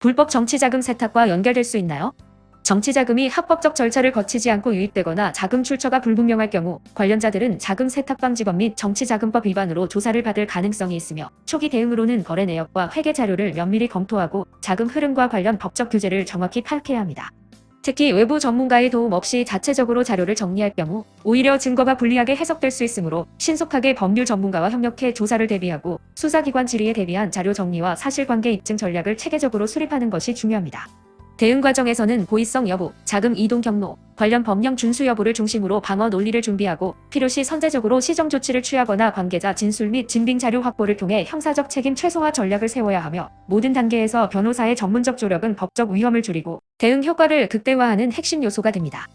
불법 정치자금 세탁과 연결될 수 있나요? 정치자금이 합법적 절차를 거치지 않고 유입되거나 자금 출처가 불분명할 경우 관련자들은 자금 세탁 방지법 및 정치자금법 위반으로 조사를 받을 가능성이 있으며 초기 대응으로는 거래 내역과 회계 자료를 면밀히 검토하고 자금 흐름과 관련 법적 규제를 정확히 파악해야 합니다. 특히 외부 전문가의 도움 없이 자체적으로 자료를 정리할 경우 오히려 증거가 불리하게 해석될 수 있으므로 신속하게 법률 전문가와 협력해 조사를 대비하고 수사기관 질의에 대비한 자료 정리와 사실관계 입증 전략을 체계적으로 수립하는 것이 중요합니다. 대응 과정에서는 고의성 여부, 자금 이동 경로, 관련 법령 준수 여부를 중심으로 방어 논리를 준비하고 필요시 선제적으로 시정 조치를 취하거나 관계자 진술 및 증빙 자료 확보를 통해 형사적 책임 최소화 전략을 세워야 하며 모든 단계에서 변호사의 전문적 조력은 법적 위험을 줄이고 대응 효과를 극대화하는 핵심 요소가 됩니다.